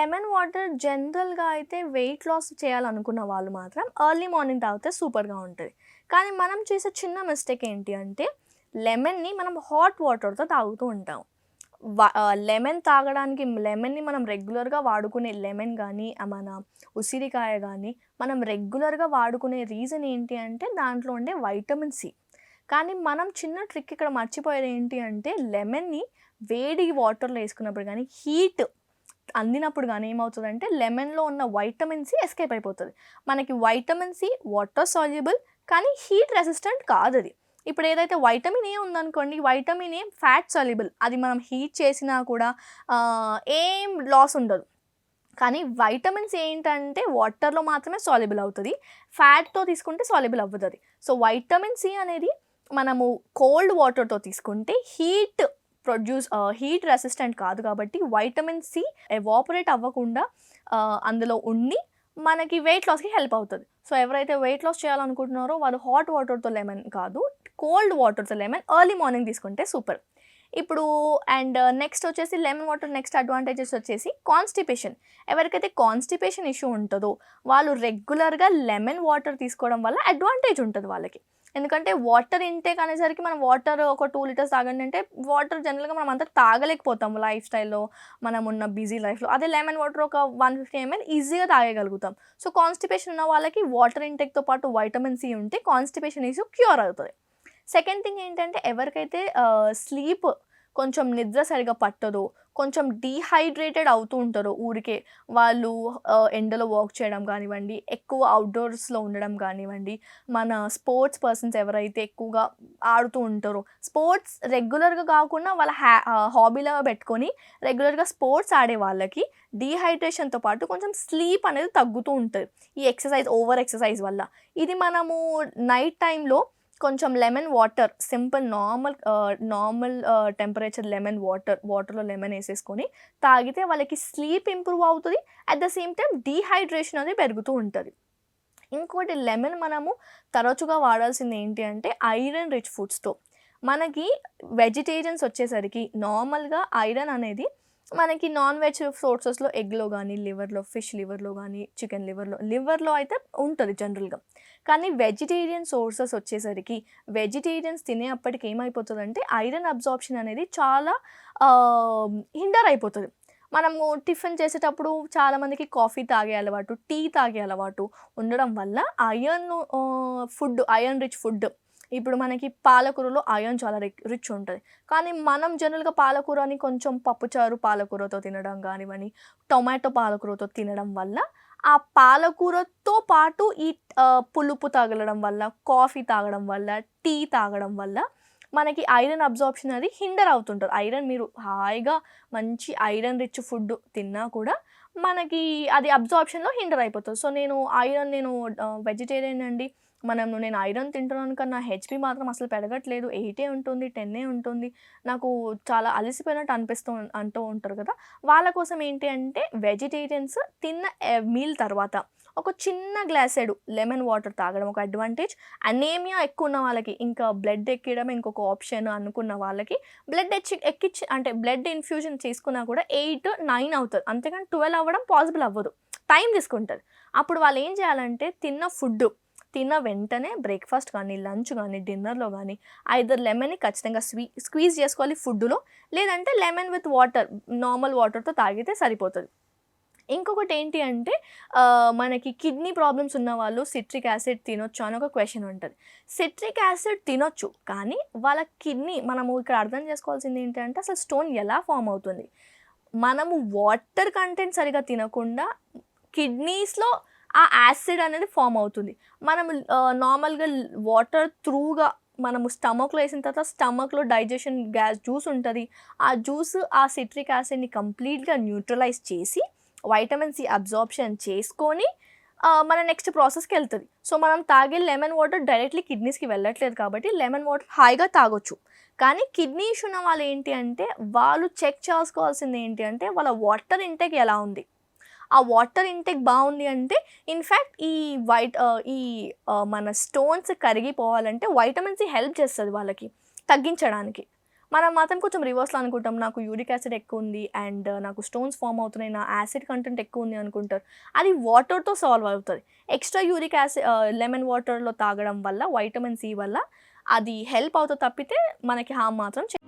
Lemon water జనరల్‌గా అయితే weight loss చేయాలనుకున్న వాళ్ళు మాత్రం ఎర్లీ మార్నింగ్ తాగితే సూపర్‌గా ఉంటుంది కానీ మనం చేసే చిన్న మిస్టేక్ ఏంటి అంటే లెమన్‌ని మనం హాట్ వాటర్‌తో తాగుతూ ఉంటాం. లెమన్ తాగడానికి లెమన్‌ని మనం రెగ్యులర్‌గా వాడుకునే లెమన్ కానీ మన ఉసిరికాయ కానీ మనం రెగ్యులర్‌గా వాడుకునే రీజన్ ఏంటి అంటే దాంట్లో ఉండే వైటమిన్ సి. కానీ మనం చిన్న ట్రిక్ ఇక్కడ మర్చిపోయేది ఏంటి అంటే లెమన్‌ని వేడి వాటర్‌లో వేసుకున్నప్పుడు కానీ హీట్ అందినప్పుడు కానీ ఏమవుతుందంటే లెమన్‌లో ఉన్న వైటమిన్ సి ఎస్కేప్ అయిపోతుంది మనకి వైటమిన్ సి వాటర్ సాల్యుబుల్ కానీ హీట్ రెసిస్టెంట్ కాదు అది ఇప్పుడు ఏదైతే వైటమిన్ ఏ ఉందనుకోండి, వైటమిన్ ఏ ఫ్యాట్ సాల్యుబుల్. అది మనం హీట్ చేసినా కూడా ఏం లాస్ ఉండదు. కానీ వైటమిన్స్ ఏంటంటే వాటర్‌లో మాత్రమే సాల్యుబుల్ అవుతుంది ఫ్యాట్‌తో తీసుకుంటే సాల్యుబుల్ అవ్వదది. సో, వైటమిన్ సి అనేది మనము కోల్డ్ వాటర్‌తో తీసుకుంటే హీట్ ప్రొడ్యూస్ హీట్ రెసిస్టెంట్ కాదు కాబట్టి వైటమిన్ సి ఎవాపరేట్ అవ్వకుండా అందులో ఉండి మనకి వెయిట్ లాస్‌కి హెల్ప్ అవుతుంది సో, ఎవరైతే వెయిట్ లాస్ చేయాలనుకుంటున్నారో వాళ్ళు హాట్ వాటర్‌తో లెమన్ కాదు, కోల్డ్ వాటర్‌తో లెమన్ ఎర్లీ మార్నింగ్ తీసుకుంటే సూపర్. ఇప్పుడు అండ్ నెక్స్ట్ వచ్చేసి లెమన్ వాటర్ నెక్స్ట్ అడ్వాంటేజెస్ వచ్చేసి కాన్‌స్టిపేషన్. ఎవరికైతే కాన్‌స్టిపేషన్ ఇష్యూ ఉంటదో వాళ్ళు రెగ్యులర్‌గా లెమన్ వాటర్ తీసుకోవడం వల్ల అడ్వాంటేజ్ ఉంటుంది వాళ్ళకి. ఎందుకంటే వాటర్ ఇంటేక్ అనేసరికి మనం వాటర్ ఒక టూ లీటర్స్ తాగండి అంటే వాటర్ జనరల్‌గా మనం అంత తాగలేకపోతాం లైఫ్ స్టైల్‌లో మనం ఉన్న బిజీ లైఫ్‌లో. అదే లెమన్ వాటర్ ఒక 150 ఎంఎల్ ఈజీగా తాగగలుగుతాం సో, కాన్‌స్టిపేషన్ ఉన్న వాళ్ళకి వాటర్ ఇంటేక్‌తో పాటు వైటమిన్ సి ఉంటే కాన్‌స్టిపేషన్ ఇష్యూ క్యూర్ అవుతుంది సెకండ్ థింగ్ ఏంటంటే ఎవరికైతే స్లీప్ కొంచెం నిద్ర సరిగా పట్టదు కొంచెం డీహైడ్రేటెడ్ అవుతూ ఉంటారో ఊరికే వాళ్ళు ఎండలో వాక్ చేయడం కానివ్వండి, ఎక్కువ అవుట్‌డోర్స్‌లో ఉండడం కానివ్వండి, మన స్పోర్ట్స్ పర్సన్స్ ఎవరైతే ఎక్కువగా ఆడుతూ ఉంటారో, స్పోర్ట్స్ రెగ్యులర్‌గా కాకుండా వాళ్ళ హ్యా హాబీలో పెట్టుకొని రెగ్యులర్‌గా స్పోర్ట్స్ ఆడే వాళ్ళకి డీహైడ్రేషన్‌తో పాటు కొంచెం స్లీప్ అనేది తగ్గుతూ ఉంటుంది ఈ ఎక్సర్సైజ్ ఓవర్ ఎక్సర్సైజ్ వల్ల. ఇది మనము నైట్ టైంలో కొంచెం lemon water simple normal normal temperature lemon water వాటర్‌లో లెమన్ వేసేసుకొని తాగితే వాళ్ళకి స్లీప్ ఇంప్రూవ్ అవుతుంది at the same time dehydration అనేది పెరుగుతూ ఉంటుంది ఇంకోటి లెమన్ మనము తరచుగా వాడాల్సింది ఏంటి అంటే ఐరన్ రిచ్ ఫుడ్స్‌తో. మనకి వెజిటేరియన్స్ వచ్చేసరికి నార్మల్‌గా ఐరన్ అనేది మనకి నాన్ వెజ్ సోర్సెస్‌లో ఎగ్‌లో కానీ లివర్‌లో ఫిష్ లివర్‌లో కానీ చికెన్ లివర్‌లో లివర్‌లో అయితే ఉంటుంది జనరల్‌గా. కానీ వెజిటేరియన్ సోర్సెస్ వచ్చేసరికి వెజిటేరియన్స్ తినేప్పటికి ఏమైపోతుందంటే ఐరన్ అబ్జార్ప్షన్ అనేది చాలా హిండర్ అయిపోతుంది మనము టిఫిన్ చేసేటప్పుడు చాలామందికి కాఫీ తాగే అలవాటు, టీ తాగే అలవాటు ఉండడం వల్ల iron food iron rich food ఇప్పుడు మనకి పాలకూరలో ఐరన్ చాలా రిచ్ ఉంటుంది. కానీ మనం జనరల్‌గా పాలకూరని కొంచెం పప్పుచారు పాలకూరతో తినడం కానివ్వండి టొమాటో పాలకూరతో తినడం వల్ల ఆ పాలకూరతో పాటు ఈ పులుపు తాగలడం వల్ల, కాఫీ తాగడం వల్ల, టీ తాగడం వల్ల మనకి ఐరన్ అబ్జార్ప్షన్ అది హిండర్ అవుతుంటుంది. ఐరన్ మీరు హాయిగా మంచి ఐరన్ రిచ్ ఫుడ్ తిన్నా కూడా మనకి అది అబ్జార్ప్షన్లో హిండర్ అయిపోతుంది. సో, నేను ఐరన్ నేను వెజిటేరియన్ అండి. మనం నేను ఐరన్ తింటున్నాను కానీ నా మాత్రం అసలు పెరగట్లేదు. ఎయిటే ఉంటుంది, 10 ఉంటుంది. నాకు చాలా అలసిపోయినట్టు అనిపిస్తూ అంటూ ఉంటారు కదా! వాళ్ళ కోసం ఏంటి అంటే వెజిటేరియన్స్ తిన్న మీల్ తర్వాత ఒక చిన్న గ్లాసెడు లెమన్ వాటర్ తాగడం ఒక అడ్వాంటేజ్. అనేమియా ఎక్కువ ఉన్న వాళ్ళకి ఇంకా బ్లడ్ ఎక్కడం ఇంకొక ఆప్షన్ అనుకున్న వాళ్ళకి బ్లడ్ ఎచ్చి ఎక్కిచ్చి అంటే బ్లడ్ ఇన్‌ఫ్యూజన్ చేసుకున్నా కూడా ఎయిట్ నైన్ అవుతుంది అంతేకాని ట్వెల్వ్ అవ్వడం పాసిబుల్ అవ్వదు. టైం తీసుకుంటుంది అప్పుడు వాళ్ళు ఏం చేయాలంటే తిన్న ఫుడ్ తిన్న వెంటనే బ్రేక్‌ఫాస్ట్ కానీ లంచ్ కానీ డిన్నర్‌లో కానీ ఐదర్ లెమన్‌ని ఖచ్చితంగా స్వీ స్క్వీజ్ చేసుకోవాలి ఫుడ్‌లో. లేదంటే లెమన్ విత్ వాటర్ నార్మల్ వాటర్‌తో తాగితే సరిపోతుంది ఇంకొకటి ఏంటి అంటే మనకి కిడ్నీ ప్రాబ్లమ్స్ ఉన్నవాళ్ళు సిట్రిక్ యాసిడ్ తినొచ్చు అని ఒక క్వశ్చన్ ఉంటుంది సిట్రిక్ యాసిడ్ తినొచ్చు. కానీ వాళ్ళ కిడ్నీ మనము ఇక్కడ అర్థం చేసుకోవాల్సింది ఏంటి అంటే అసలు స్టోన్ ఎలా ఫామ్ అవుతుంది. మనము వాటర్ కంటెంట్ సరిగా తినకుండా కిడ్నీస్‌లో ఆ యాసిడ్ అనేది ఫామ్ అవుతుంది. మనం నార్మల్‌గా వాటర్ త్రూగా మనము స్టమక్‌లో వేసిన తర్వాత స్టమక్‌లో డైజెషన్ గ్యాస్ జ్యూస్ ఉంటుంది ఆ జ్యూస్ ఆ సిట్రిక్ యాసిడ్‌ని కంప్లీట్‌గా న్యూట్రలైజ్ చేసి వైటమిన్ సి అబ్జార్ప్షన్ చేసుకొని మన నెక్స్ట్ ప్రాసెస్కి వెళ్తుంది సో, మనం తాగే లెమన్ వాటర్ డైరెక్ట్‌లీ కిడ్నీస్‌కి వెళ్ళట్లేదు కాబట్టి లెమన్ వాటర్ హాయిగా తాగొచ్చు. కానీ కిడ్నీ ఇష్యూ ఉన్న వాళ్ళు ఏంటి అంటే వాళ్ళు చెక్ చేసుకోవాల్సింది ఏంటి అంటే వాళ్ళ వాటర్ ఇంటేక్ ఎలా ఉంది. ఆ వాటర్ ఇంటేక్ బాగుంది అంటే ఇన్ఫ్యాక్ట్ ఈ వైట్ ఈ మన స్టోన్స్ కరిగిపోవాలంటే వైటమిన్ సి హెల్ప్ చేస్తుంది వాళ్ళకి తగ్గించడానికి. మనం మాత్రం కొంచెం రివర్స్లో అనుకుంటాం నాకు యూరిక్ యాసిడ్ ఎక్కువ ఉంది అండ్ నాకు స్టోన్స్ ఫామ్ అవుతున్నాయి నా యాసిడ్ కంటెంట్ ఎక్కువ ఉంది అనుకుంటారు అది వాటర్తో సాల్వ్ అవుతుంది ఎక్స్ట్రా యూరిక్ యాసిడ్ లెమన్ వాటర్లో తాగడం వల్ల వైటమిన్ సి వల్ల అది హెల్ప్ అవుతుంది తప్పితే మనకి హామ్ మాత్రం చే-